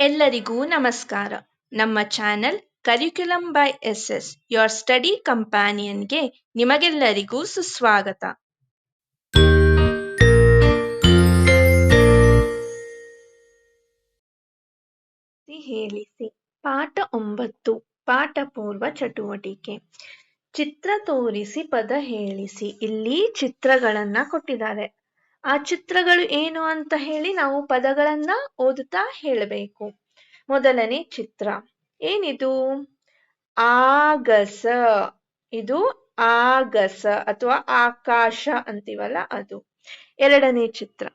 ಎಲ್ಲರಿಗೂ ನಮಸ್ಕಾರ. ನಮ್ಮ channel curriculum by S S your study ಕಂಪ್ಯಾನಿಯನ್ಗೆ ನಿಮಗೆಲ್ಲರಿಗೂ ಸುಸ್ವಾಗತ. ಹೇಳಿಸಿ. ಪಾಠ ಒಂಬತ್ತು, ಪಾಠ ಪೂರ್ವ ಚಟುವಟಿಕೆ. ಚಿತ್ರ ತೋರಿಸಿ ಪದ ಹೇಳಿಸಿ. ಇಲ್ಲಿ ಚಿತ್ರಗಳನ್ನ ಕೊಟ್ಟಿದ್ದಾರೆ. ಆ ಚಿತ್ರಗಳು ಏನು ಅಂತ ಹೇಳಿ ನಾವು ಪದಗಳನ್ನ ಓದುತ್ತಾ ಹೇಳಬೇಕು. ಮೊದಲನೇ ಚಿತ್ರ. ಏನಿದು? ಆಗಸ. ಇದು ಆಗಸ ಅಥವಾ ಆಕಾಶ ಅಂತೀವಲ್ಲ ಅದು. ಎರಡನೇ ಚಿತ್ರ.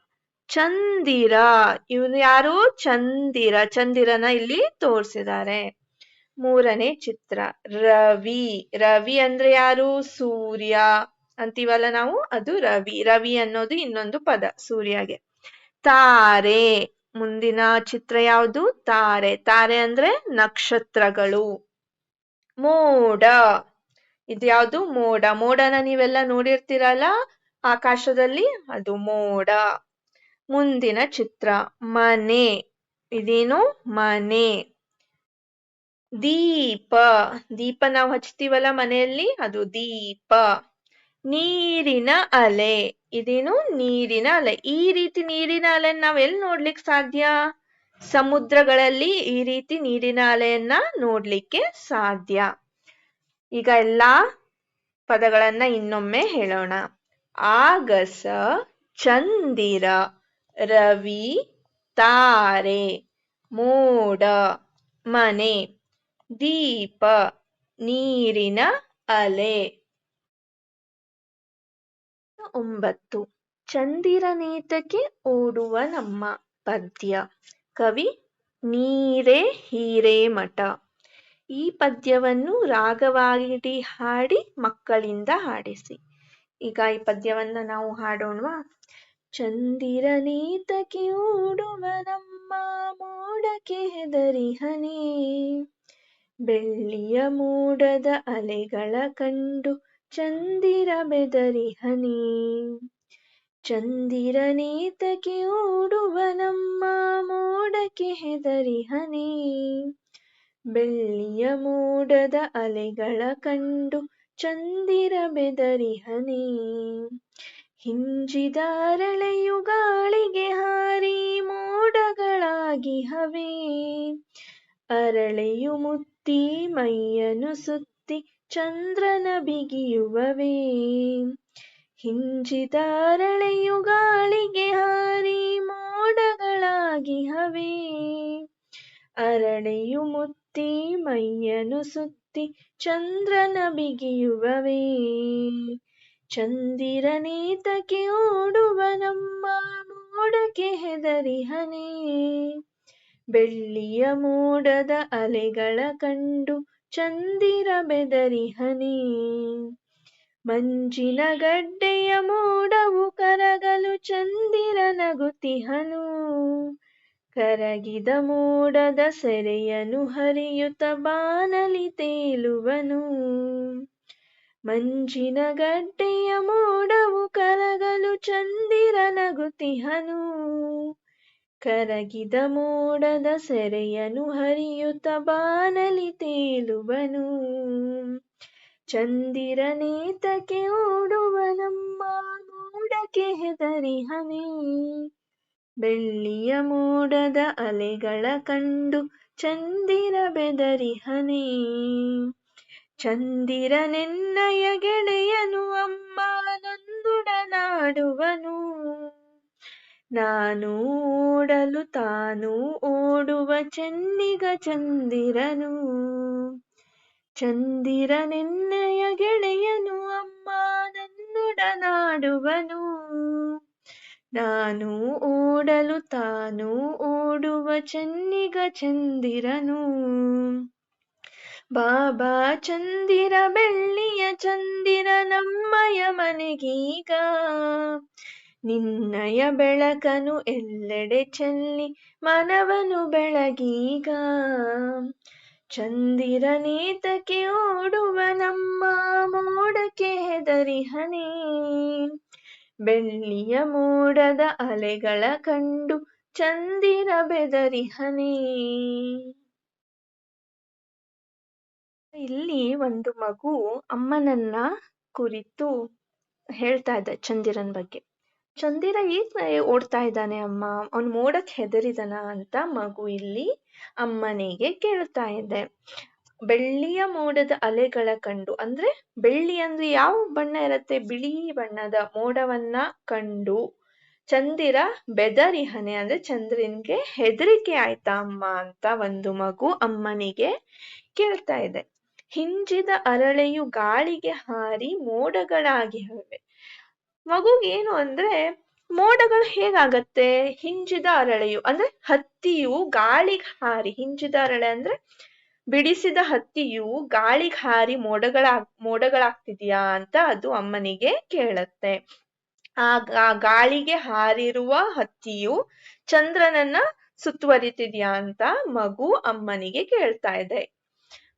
ಚಂದಿರ. ಇವನು ಯಾರು ಚಂದಿರ. ಚಂದಿರನ ಇಲ್ಲಿ ತೋರಿಸಿದ್ದಾರೆ. ಮೂರನೇ ಚಿತ್ರ. ರವಿ. ರವಿ ಅಂದ್ರೆ ಯಾರು? ಸೂರ್ಯ. ಅಂತೀವಲ್ಲ ನಾವು ಅದು ರವಿ. ರವಿ ಅನ್ನೋದು ಇನ್ನೊಂದು ಪದ, ಸೂರ್ಯಗೆ. ತಾರೆ, ಮುಂದಿನ ಚಿತ್ರ ಯಾವುದು? ತಾರೆ. ತಾರೆ ಅಂದ್ರೆ ನಕ್ಷತ್ರಗಳು. ಮೋಡ. ಇದು ಯಾವುದು? ಮೋಡ. ಮೋಡನ ನೀವೆಲ್ಲ ನೋಡಿರ್ತೀರಲ್ಲ ಆಕಾಶದಲ್ಲಿ? ಅದು ಮೋಡ. ಮುಂದಿನ ಚಿತ್ರ, ಮನೆ. ಇದೇನು? ಮನೆ. ದೀಪ. ದೀಪ ನಾವು ಹಚ್ತೀವಲ್ಲ ಮನೆಯಲ್ಲಿ? ಅದು ದೀಪ. ನೀರಿನ ಅಲೆ. ಇದೇನು? ನೀರಿನ ಅಲೆ. ಈ ರೀತಿ ನೀರಿನ ಅಲೆ ನಾವ್ ಎಲ್ಲಿ ನೋಡ್ಲಿಕ್ಕೆ ಸಾಧ್ಯ? ಸಮುದ್ರಗಳಲ್ಲಿ ಈ ರೀತಿ ನೀರಿನ ಅಲೆಯನ್ನ ನೋಡ್ಲಿಕ್ಕೆ ಸಾಧ್ಯ. ಈಗ ಎಲ್ಲಾ ಪದಗಳನ್ನ ಇನ್ನೊಮ್ಮೆ ಹೇಳೋಣ. ಆಗಸ, ಚಂದಿರ, ರವಿ, ತಾರೆ, ಮೋಡ, ಮನೆ, ದೀಪ, ನೀರಿನ ಅಲೆ. ಒಂಬತ್ತು. ಚಂದಿರನೇತಕ್ಕೆ ಓಡುವ ನಮ್ಮ ಪದ್ಯ. ಕವಿ ನೀರೇ ಹಿರೇಮಠ ಈ ಪದ್ಯವನ್ನು ರಾಗವಾಗಿಡಿ ಹಾಡಿ ಮಕ್ಕಳಿಂದ ಹಾಡಿಸಿ. ಈಗ ಈ ಪದ್ಯವನ್ನ ನಾವು ಹಾಡೋಣವಾ? ಚಂದಿರನೇತಕ್ಕೆ ಓಡುವ ನಮ್ಮ ಮೋಡಕ್ಕೆ ಹೆದರಿ ಹನಿ ಬೆಳ್ಳಿಯ ಮೋಡದ ಅಲೆಗಳ ಕಂಡು ಚಂದಿರ ಬೆದರಿ ಹನಿ ಚಂದಿರನೇತಕ್ಕೆ ಓಡುವ ನಮ್ಮ ಮೋಡಕ್ಕೆ ಹೆದರಿ ಹನಿ, ಬೆಳ್ಳಿಯ ಮೋಡದ ಅಲೆಗಳ ಕಂಡು ಚಂದಿರ ಬೆದರಿ ಹನಿ, ಹಿಂಜಿದ ಅರಳೆಯು ಗಾಳಿಗೆ ಹಾರಿ ಮೋಡಗಳಾಗಿ ಹವೆ, ಅರಳೆಯು ಮುತ್ತಿ ಮೈಯನು ಸುತ್ತಿ ಚಂದ್ರನ ಬಿಗಿಯುವವೇ. ಹಿಂಜಿದ ಅರಳೆಯು ಗಾಳಿಗೆ ಹಾರಿ ಮೋಡಗಳಾಗಿ ಹವೆ. ಅರಳೆಯು ಮುತ್ತಿ, ಮೈಯನು ಸುತ್ತಿ, ಚಂದ್ರನ ಬಿಗಿಯುವವೇ. ಚಂದಿರನೇತಕ್ಕೆ ಓಡುವ ನಮ್ಮ ಮೋಡಕ್ಕೆ ಹೆದರಿ ಹನೆ. ಬೆಳ್ಳಿಯ ಮೋಡದ ಅಲೆಗಳ ಕಂಡು ಚಂದಿರ ಬೆದರಿ ಹನಿ. ಮಂಜಿನ ಗಡ್ಡೆಯ ಮೋಡವು ಕರಗಲು ಚಂದಿರ ನಗುತಿಹನು ಕರಗಿದ ಮೋಡದ ಸೆರೆಯನು ಹರಿಯುತ್ತ ಬಾನಲಿ ತೇಲುವನು. ಮಂಜಿನ ಗಡ್ಡೆಯ ಮೋಡವು ಕರಗಲು ಚಂದಿರ ನಗುತಿಹನು ಕರಗಿದ ಮೋಡದ ಸೆರೆಯನು ಹರಿಯುತ್ತ ಬಾನಲಿ ತೇಲುವನು. ಚಂದಿರನೇತಕ್ಕೆ ಓಡುವ ನಮ್ಮ ಮೋಡಕ್ಕೆ ಹೆದರಿ ಹನಿ ಬೆಳ್ಳಿಯ ಮೋಡದ ಅಲೆಗಳ ಕಂಡು ಚಂದಿರ ಬೆದರಿ ಹನಿ ಚಂದಿರನೆನ್ನಯ ಗೆಳೆಯನು ಅಮ್ಮ ನೊಂದುಡನಾಡುವನು. ನಾನು ಓಡಲು ತಾನು ಓಡುವ ಚೆನ್ನಿಗ ಚಂದಿರನು. ಚಂದಿರ ಚಂದಿರನೆನ್ನಯ ಗೆಳೆಯನು, ಅಮ್ಮ ನನ್ನೊಡನಾಡುವನು. ನಾನು ಓಡಲು ತಾನು ಓಡುವ ಚೆನ್ನಿಗ ಚಂದಿರನು. ಬಾಬಾ ಚಂದಿರ ಬೆಳ್ಳಿಯ ಚಂದಿರ ನಮ್ಮಯ ಮನೆಗೀಗ. ನಿನ್ನಯ ಬೆಳಕನು ಎಲ್ಲೆಡೆ ಚೆಲ್ಲಿ, ಮನವನು ಬೆಳಗೀಗ. ಚಂದಿರನೇತಕ್ಕೆ ಓಡುವ ನಮ್ಮ ಮೋಡಕ್ಕೆ ಹೆದರಿ ಹನಿ ಬೆಳ್ಳಿಯ ಮೋಡದ ಅಲೆಗಳ ಕಂಡು ಚಂದಿರ ಬೆದರಿಹನೇ ಇಲ್ಲಿ ಒಂದು ಮಗು ಅಮ್ಮನನ್ನ ಕುರಿತು ಹೇಳ್ತಾ ಇದ್ದ ಚಂದಿರನ್ ಬಗ್ಗೆ. ಚಂದಿರ ಏನ್ ಓಡ್ತಾ ಇದ್ದಾನೆ ಅಮ್ಮ. ಅವ್ನು ಮೋಡಕ್ ಹೆದರಿದನ ಅಂತ ಮಗು ಇಲ್ಲಿ ಅಮ್ಮನಿಗೆ ಕೇಳ್ತಾ ಇದೆ. ಬೆಳ್ಳಿಯ ಮೋಡದ ಅಲೆಗಳ ಕಂಡು, ಅಂದ್ರೆ ಬೆಳ್ಳಿ ಅಂದ್ರೆ ಯಾವ ಬಣ್ಣ ಇರತ್ತೆ? ಬಿಳಿ ಬಣ್ಣದ ಮೋಡವನ್ನ ಕಂಡು ಚಂದಿರ ಬೆದರಿಹನೆ ಅಂದ್ರೆ ಚಂದ್ರನ್ಗೆ ಹೆದರಿಕೆ ಆಯ್ತಾ ಅಮ್ಮ ಅಂತ ಒಂದು ಮಗು ಅಮ್ಮನಿಗೆ ಕೇಳ್ತಾ ಇದೆ. ಹಿಂಜಿದ ಅರಳೆಯು ಗಾಳಿಗೆ ಹಾರಿ ಮೋಡಗಳಾಗಿ ಹವೆ ಮಗುಗೇನು ಅಂದ್ರೆ ಮೋಡಗಳು ಹೇಗಾಗತ್ತೆ? ಹಿಂಜಿದ ಅರಳೆಯು ಅಂದ್ರೆ ಹತ್ತಿಯು ಗಾಳಿಗೆ ಹಾರಿ. ಹಿಂಜಿದ ಅರಳೆ ಅಂದ್ರೆ ಬಿಡಿಸಿದ ಹತ್ತಿಯು ಗಾಳಿಗೆ ಹಾರಿ ಮೋಡಗಳ, ಮೋಡಗಳಾಗ್ತಿದ್ಯಾ ಅಂತ ಅದು ಅಮ್ಮನಿಗೆ ಕೇಳತ್ತೆ. ಆ ಗಾಳಿಗೆ ಹಾರಿರುವ ಹತ್ತಿಯು ಚಂದ್ರನನ್ನ ಸುತ್ತುವರಿತಿದ್ಯಾ ಅಂತ ಮಗು ಅಮ್ಮನಿಗೆ ಕೇಳ್ತಾ ಇದೆ.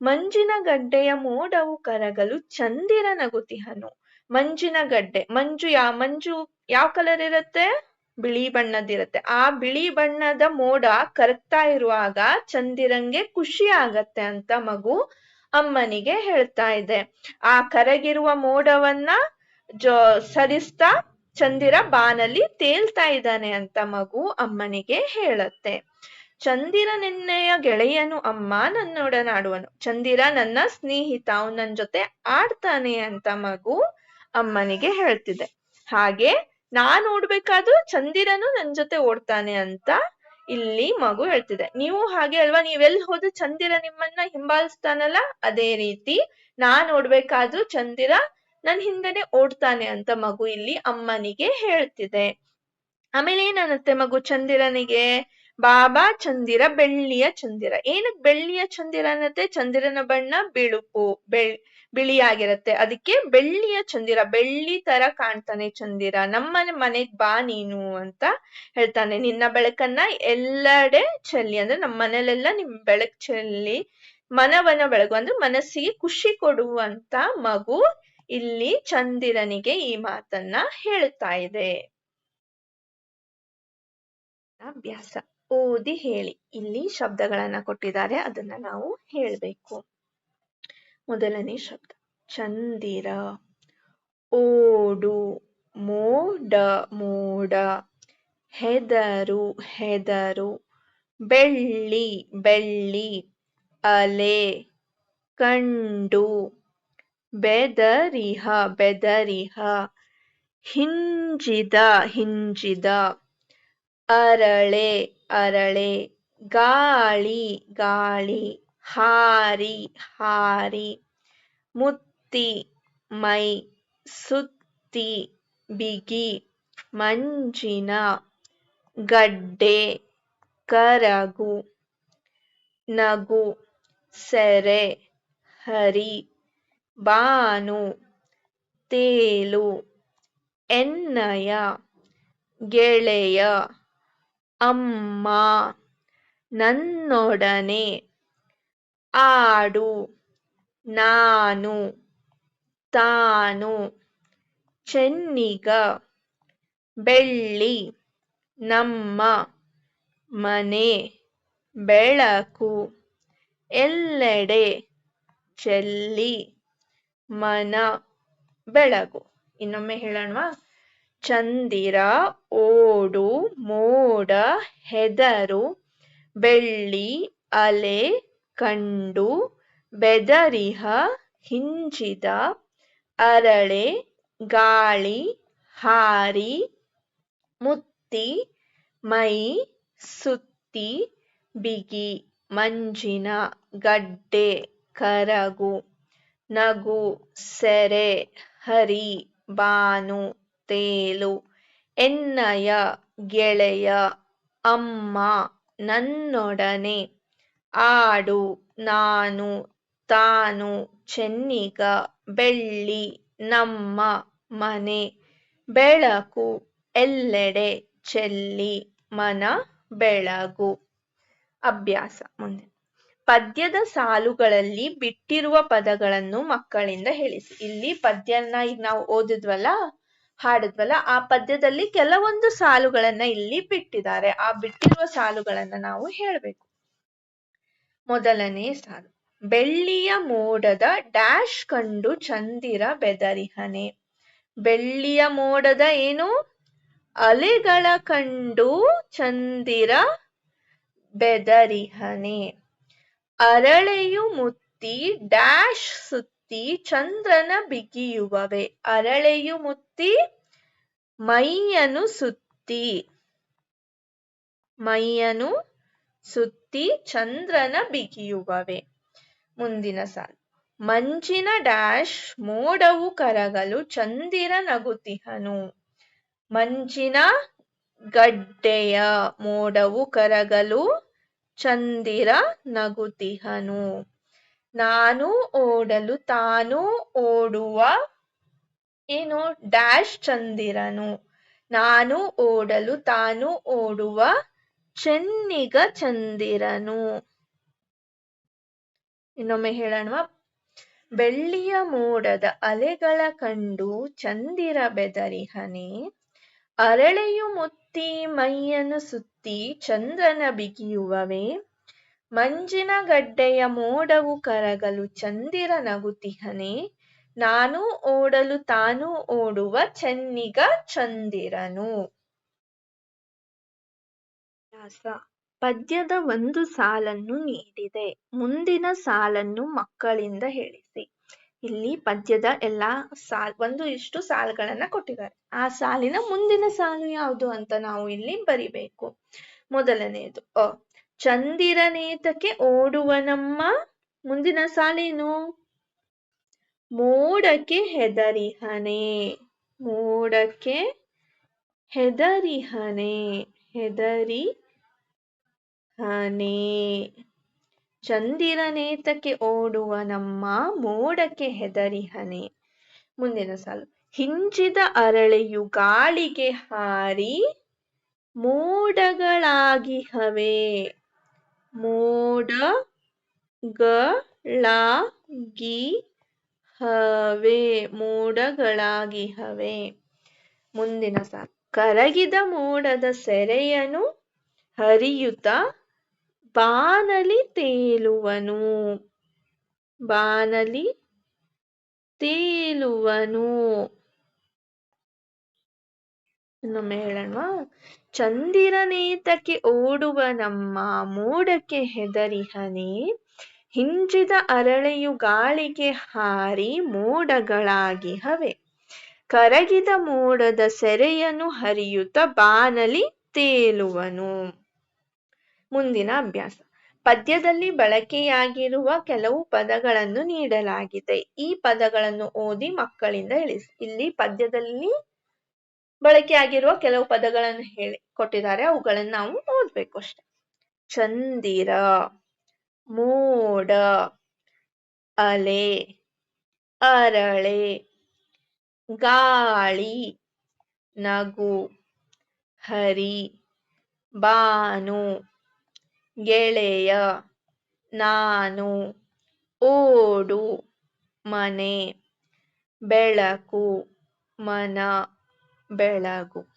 ಮಂಜಿನ ಗಡ್ಡೆಯ ಮೋಡವು ಕರಗಲು ಚಂದಿರ ನಗುತಿಹನು ಮಂಜಿನ ಗಡ್ಡೆ. ಮಂಜು ಯಾ, ಮಂಜು ಯಾವ ಕಲರ್ ಇರುತ್ತೆ? ಬಿಳಿ ಬಣ್ಣದಿರುತ್ತೆ ಆ ಬಿಳಿ ಬಣ್ಣದ ಮೋಡ ಕರಗ್ತಾ ಇರುವಾಗ ಚಂದಿರಂಗೆ ಖುಷಿ ಆಗತ್ತೆ ಅಂತ ಮಗು ಅಮ್ಮನಿಗೆ ಹೇಳ್ತಾ ಇದೆ. ಆ ಕರಗಿರುವ ಮೋಡವನ್ನ ಜೋ, ಸರಿಸ್ತಾ ಚಂದಿರ ಬಾನಲ್ಲಿ ತೇಲ್ತಾ ಇದ್ದಾನೆ ಅಂತ ಮಗು ಅಮ್ಮನಿಗೆ ಹೇಳತ್ತೆ. ಚಂದಿರ ನಿನ್ನೆಯ ಗೆಳೆಯನು ಅಮ್ಮ, ನನ್ನೊಡನಾಡುವನು. ಚಂದಿರ ನನ್ನ ಸ್ನೇಹಿತ, ಅವನು ಜೊತೆ ಆಡ್ತಾನೆ ಅಂತ ಮಗು ಅಮ್ಮನಿಗೆ ಹೇಳ್ತಿದೆ ಹಾಗೆ ನಾನ್ ಓಡ್ಬೇಕಾದ್ರೂ ಚಂದಿರನು ನನ್ ಜೊತೆ ಓಡ್ತಾನೆ ಅಂತ ಇಲ್ಲಿ ಮಗು ಹೇಳ್ತಿದೆ. ನೀವು ಹಾಗೆ ಅಲ್ವಾ ನೀವೆಲ್ ಹೋದ್ರು ಚಂದಿರ ನಿಮ್ಮನ್ನ ಹಿಂಬಾಲಿಸ್ತಾನಲ್ಲ? ಅದೇ ರೀತಿ ನಾನ್ ಓಡ್ಬೇಕಾದ್ರೂ ಚಂದಿರ ನನ್ ಹಿಂದೆನೆ ಓಡ್ತಾನೆ ಅಂತ ಮಗು ಇಲ್ಲಿ ಅಮ್ಮನಿಗೆ ಹೇಳ್ತಿದೆ. ಆಮೇಲೆ ಏನನ್ನತ್ತೆ ಮಗು ಚಂದಿರನಿಗೆ? ಬಾಬಾ ಚಂದಿರ, ಬೆಳ್ಳಿಯ ಚಂದಿರ. ಏನಕ್ ಬೆಳ್ಳಿಯ ಚಂದಿರ ಅನ್ನತ್ತೆ ಚಂದಿರನ ಬಣ್ಣ ಬಿಳುಪು, ಬೆಳ್ ಬಿಳಿಯಾಗಿರತ್ತೆ. ಅದಕ್ಕೆ ಬೆಳ್ಳಿಯ ಚಂದಿರ, ಬೆಳ್ಳಿ ತರ ಕಾಣ್ತಾನೆ ಚಂದಿರ. ನಮ್ಮನೆ ಮನೆಗ್ ಬಾ ನೀನು ಅಂತ ಹೇಳ್ತಾನೆ. ನಿನ್ನ ಬೆಳಕನ್ನ ಎಲ್ಲಡೆ ಚೆಲ್ಲಿ, ಅಂದ್ರೆ ನಮ್ಮ ಮನೇಲೆಲ್ಲ ನಿಮ್ ಬೆಳಕ್ ಚೆಲ್ಲಿ ಮನವನ ಬೆಳಗು, ಅಂದ್ರೆ ಮನಸ್ಸಿಗೆ ಖುಷಿ ಕೊಡುವಂತ ಮಗು ಇಲ್ಲಿ ಚಂದಿರನಿಗೆ ಈ ಮಾತನ್ನ ಹೇಳ್ತಾ ಇದೆ. ಅಭ್ಯಾಸ. ಓದಿ ಹೇಳಿ. ಇಲ್ಲಿ ಶಬ್ದಗಳನ್ನ ಕೊಟ್ಟಿದ್ದಾರೆ. ಅದನ್ನ ನಾವು ಹೇಳ್ಬೇಕು. ಮೊದಲನೇ ಶಬ್ದ. ಚಂದಿರ. ಓಡು. ಮೋಡ. ಮೋಡ. ಹೆದರು. ಹೆದರು. ಬೆಳ್ಳಿ. ಬೆಳ್ಳಿ. ಅಲೆ. ಕಂಡು. ಬೆದರಿಹ. ಬೆದರಿಹ. ಹಿಂಜಿದ. ಹಿಂಜಿದ. ಅರಳೆ. ಅರಳೆ. ಗಾಳಿ. ಗಾಳಿ. ಹಾರಿ ಹಾರಿ, ಮುತ್ತಿ, ಮೈ, ಸುತ್ತಿ, ಬಿಗಿ, ಮಂಜಿನ, ಗಡ್ಡೆ, ಕರಗು, ನಗು, ಸೆರೆ, ಹರಿ, ಬಾನು, ತೇಲು ಎನ್ನಯ ಗೆಳೆಯ, ಅಮ್ಮ, ನನ್ನೊಡನೆ ಆಡು. ನಾನು, ತಾನು, ಚೆನ್ನಿಗ, ಬೆಳ್ಳಿ, ನಮ್ಮ ಮನೆ, ಬೆಳಕು, ಎಲ್ಲೆಡೆ ಚೆಲ್ಲಿ, ಮನ, ಬೆಳಗು. ಇನ್ನೊಮ್ಮೆ ಹೇಳೋಣವಾ? ಚಂದಿರ, ಓಡು, ಮೋಡ, ಹೆದರು, ಬೆಳ್ಳಿ, ಅಲೆ ಕಂಡು ಬೆದರಿಹ ಹಿಂಜಿದ ಅರಳೆ ಗಾಳಿ ಹಾರಿ ಮುತ್ತಿ ಮೈ ಸುತ್ತಿ ಬಿಗಿ ಮಂಜಿನ ಗಡ್ಡೆ ಕರಗು ನಗು ಸೆರೆ ಹರಿ ಬಾನು ತೇಲು ಎನ್ನಯ ಗೆಳೆಯ ಅಮ್ಮ ನನ್ನೊಡನೆ ಆಡು, ನಾನು, ತಾನು, ಚೆನ್ನಿಗ, ಬೆಳ್ಳಿ, ನಮ್ಮ ಮನೆ, ಬೆಳಕು, ಎಲ್ಲೆಡೆ ಚೆಲ್ಲಿ, ಮನ, ಬೆಳಗು. ಅಭ್ಯಾಸ ಮುಂದೆ. ಪದ್ಯದ ಸಾಲುಗಳಲ್ಲಿ ಬಿಟ್ಟಿರುವ ಪದಗಳನ್ನು ಮಕ್ಕಳಿಂದ ಹೇಳಿಸಿ. ಇಲ್ಲಿ ಪದ್ಯನ ಈಗ ನಾವು ಓದಿದ್ವಲ್ಲ, ಹಾಡಿದ್ವಲ್ಲ, ಆ ಪದ್ಯದಲ್ಲಿ ಕೆಲವೊಂದು ಸಾಲುಗಳನ್ನ ಇಲ್ಲಿ ಬಿಟ್ಟಿದ್ದಾರೆ. ಆ ಬಿಟ್ಟಿರುವ ಸಾಲುಗಳನ್ನ ನಾವು ಹೇಳ್ಬೇಕು. ಮೊದಲನೇ ಸಾಲು. ಬೆಳ್ಳಿಯ ಮೋಡದ ಡ್ಯಾಶ್ ಕಂಡು ಚಂದಿರ ಬೆದರಿಹನೆ. ಬೆಳ್ಳಿಯ ಮೋಡದ ಏನು? ಅಲೆಗಳ ಕಂಡು ಚಂದಿರ ಬೆದರಿಹನೆ. ಅರಳೆಯು ಮುತ್ತಿ, ಡ್ಯಾಶ್ ಸುತ್ತಿ, ಚಂದ್ರನ ಬಿಗಿಯುವವೆ. ಅರಳೆಯು ಮುತ್ತಿ, ಮೈಯನು ಸುತ್ತಿ. ಮೈಯನು ಸುತ್ತಿ. ಚಂದ್ರನ ಬಿಗಿಯುವವೆ. ಮುಂದಿನ ಸಾಲು. ಮಂಜಿನ ಡ್ಯಾಶ್ ಮೋಡವು ಕರಗಲು ಚಂದಿರ ನಗುತಿಹನು ಮಂಜಿನ ಗಡ್ಡೆಯ ಮೋಡವು ಕರಗಲು ಚಂದಿರ ನಗುತಿಹನು ನಾನು ಓಡಲು ತಾನು ಓಡುವ ಏನು? ಡ್ಯಾಶ್ ಚಂದಿರನು. ನಾನು ಓಡಲು ತಾನು ಓಡುವ ಚೆನ್ನಿಗ ಚಂದಿರನು ಇನ್ನೊಮ್ಮೆ ಹೇಳೋಣ ಬೆಳ್ಳಿಯ ಮೋಡದ ಅಲೆಗಳ ಕಂಡು ಚಂದಿರ ಬೆದರಿಹನೆ. ಅರಳೆಯು ಮುತ್ತಿ ಮೈಯನ್ನು ಸುತ್ತಿ ಚಂದ್ರನ ಬಿಗಿಯುವವೆ. ಮಂಜಿನ ಗಡ್ಡೆಯ ಮೋಡವು ಕರಗಲು ಚಂದಿರ ನಗುತಿಹನೆ ನಾನು ಓಡಲು ತಾನು ಓಡುವ ಚೆನ್ನಿಗ ಚಂದಿರನು ಪದ್ಯದ ಒಂದು ಸಾಲನ್ನು ನೀಡಿದೆ. ಮುಂದಿನ ಸಾಲನ್ನು ಮಕ್ಕಳಿಂದ ಹೇಳಿಸಿ. ಇಲ್ಲಿ ಪದ್ಯದ ಎಲ್ಲಾ ಸಾಲ್ ಒಂದು ಇಷ್ಟು ಸಾಲುಗಳನ್ನ ಕೊಟ್ಟಿದ್ದಾರೆ. ಆ ಸಾಲಿನ ಮುಂದಿನ ಸಾಲು ಯಾವುದು ಅಂತ ನಾವು ಇಲ್ಲಿ ಬರಿಬೇಕು. ಮೊದಲನೆಯದು ಅ. ಚಂದಿರನೇತಕ್ಕೆ ಓಡುವ ನಮ್ಮ ಮುಂದಿನ ಸಾಲೇನು? ಮೋಡಕ್ಕೆ ಹೆದರಿಹನೆ ಮೋಡಕ್ಕೆ ಹೆದರಿಹನೆ, ಹೆದರಿ ಹನೆ ಚಂದಿರನೇತಕ್ಕೆ ಓಡುವ ನಮ್ಮ ಮೋಡಕ್ಕೆ ಹೆದರಿಹನೆ ಮುಂದಿನ ಸಾಲು. ಹಿಂಚಿದ ಅರಳೆಯು ಗಾಳಿಗೆ ಹಾರಿ ಮೋಡಗಳಾಗಿಹವೆ ಮೋಡಗಳಾಗಿ ಹವೆ ಮೋಡಗಳಾಗಿಹವೆ ಮುಂದಿನ ಸಾಲು. ಕರಗಿದ ಮೋಡದ ಸೆರೆಯನು ಹರಿಯುತ್ತ ಬಾನಲಿ ತೇಲುವನು. ಬಾನಲಿ ತೇಲುವನು. ಇನ್ನೊಮ್ಮೆ ಹೇಳೋಣ. ಚಂದಿರನೇತಕ್ಕೆ ಓಡುವ ನಮ್ಮ ಮೋಡಕ್ಕೆ ಹೆದರಿಹನೆ. ಹಿಂಜಿದ ಅರಳೆಯು ಗಾಳಿಗೆ ಹಾರಿ ಮೋಡಗಳಾಗಿ ಹವೆ. ಕರಗಿದ ಮೋಡದ ಸೆರೆಯನ್ನು ಹರಿಯುತ್ತ ಬಾನಲಿ ತೇಲುವನು. ಮುಂದಿನ ಅಭ್ಯಾಸ. ಪದ್ಯದಲ್ಲಿ ಬಳಕೆಯಾಗಿರುವ ಕೆಲವು ಪದಗಳನ್ನು ನೀಡಲಾಗಿದೆ. ಈ ಪದಗಳನ್ನು ಓದಿ ಮಕ್ಕಳಿಂದ ಇಳಿಸಿ. ಇಲ್ಲಿ ಪದ್ಯದಲ್ಲಿ ಬಳಕೆಯಾಗಿರುವ ಕೆಲವು ಪದಗಳನ್ನು ಹೇಳಿ ಕೊಟ್ಟಿದ್ದಾರೆ. ಅವುಗಳನ್ನು ನಾವು ಓದ್ಬೇಕು ಅಷ್ಟೆ. ಚಂದಿರ, ಮೋಡ, ಅಲೆ, ಅರಳೆ, ಗಾಳಿ, ನಗು, ಹರಿ, ಬಾನು ಗೆಳೆಯ, ನಾನು ಓಡು ಮನೆ, ಬೆಳಕು ಮನ, ಬೆಳಗು.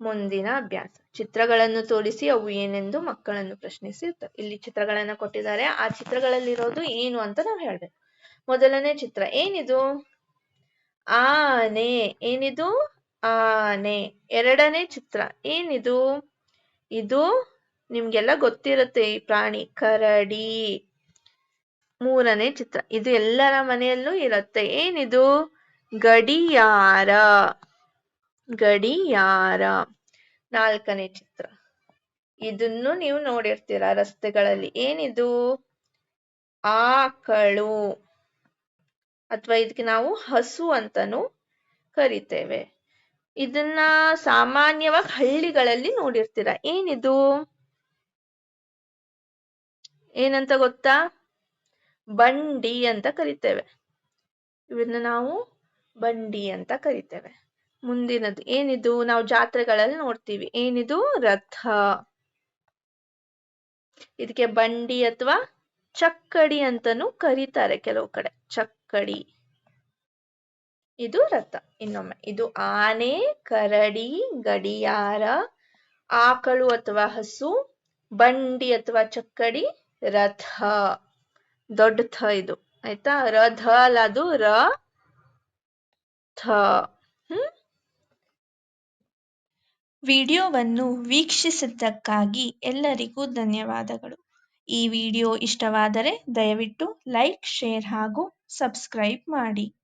ಮುಂದಿನ ಅಭ್ಯಾಸ. ಚಿತ್ರಗಳನ್ನು ತೋರಿಸಿ, ಅವು ಏನೆಂದು ಮಕ್ಕಳನ್ನು ಪ್ರಶ್ನಿಸಿ ಇಲ್ಲಿ ಚಿತ್ರಗಳನ್ನ ಕೊಟ್ಟಿದ್ದಾರೆ. ಆ ಚಿತ್ರಗಳಲ್ಲಿರೋದು ಏನು ಅಂತ ನಾವು ಹೇಳ್ಬೇಕು. ಮೊದಲನೇ ಚಿತ್ರ, ಏನಿದು? ಆನೆ. ಏನಿದು? ಆನೆ. ಎರಡನೇ ಚಿತ್ರ, ಏನಿದು? ಇದು ನಿಮ್ಗೆಲ್ಲ ಗೊತ್ತಿರುತ್ತೆ ಈ ಪ್ರಾಣಿ, ಕರಡಿ. ಮೂರನೇ ಚಿತ್ರ. ಇದು ಎಲ್ಲರ ಮನೆಯಲ್ಲೂ ಇರುತ್ತೆ. ಏನಿದು? ಗಡಿಯಾರ. ಗಡಿಯಾರ. ನಾಲ್ಕನೇ ಚಿತ್ರ. ಇದನ್ನು ನೀವು ನೋಡಿರ್ತೀರ ರಸ್ತೆಗಳಲ್ಲಿ. ಏನಿದು? ಆಕಳು. ಅಥವಾ ಇದಕ್ಕೆ ನಾವು ಹಸು ಅಂತಾನು ಕರಿತೇವೆ. ಇದನ್ನ ಸಾಮಾನ್ಯವಾಗಿ ಹಳ್ಳಿಗಳಲ್ಲಿ ನೋಡಿರ್ತೀರ. ಏನಿದು? ಏನಂತ ಗೊತ್ತಾ? ಬಂಡಿ ಅಂತ ಕರಿತೇವೆ. ಇವನ್ನ ನಾವು ಬಂಡಿ ಅಂತ ಕರಿತೇವೆ. ಮುಂದಿನದು ಏನಿದು? ನಾವು ಜಾತ್ರೆಗಳಲ್ಲಿ ನೋಡ್ತೀವಿ. ಏನಿದು? ರಥ. ಇದಕ್ಕೆ ಬಂಡಿ ಅಥವಾ ಚಕ್ಕಡಿ ಅಂತಾನು ಕರೀತಾರೆ ಕೆಲವು ಕಡೆ. ಚಕ್ಕಡಿ. ಇದು ರಥ. ಇನ್ನೊಮ್ಮೆ, ಇದು ಆನೆ, ಕರಡಿ, ಗಡಿಯಾರ, ಆಕಳು ಅಥವಾ ಹಸು, ಬಂಡಿ ಅಥವಾ ಚಕ್ಕಡಿ ರಥ. ದೊಡ್ಡ ಥ ಇದು. ಆಯ್ತಾ? ರಥ ಅಲ್ಲ ಅದು ರ, ಥ. ಹ್ಮ್? ವಿಡಿಯೋವನ್ನು ವೀಕ್ಷಿಸಿದ್ದಕ್ಕಾಗಿ ಎಲ್ಲರಿಗೂ ಧನ್ಯವಾದಗಳು. ಈ ವಿಡಿಯೋ ಇಷ್ಟವಾದರೆ ದಯವಿಟ್ಟು ಲೈಕ್, ಶೇರ್ ಹಾಗೂ ಸಬ್ಸ್ಕ್ರೈಬ್ ಮಾಡಿ.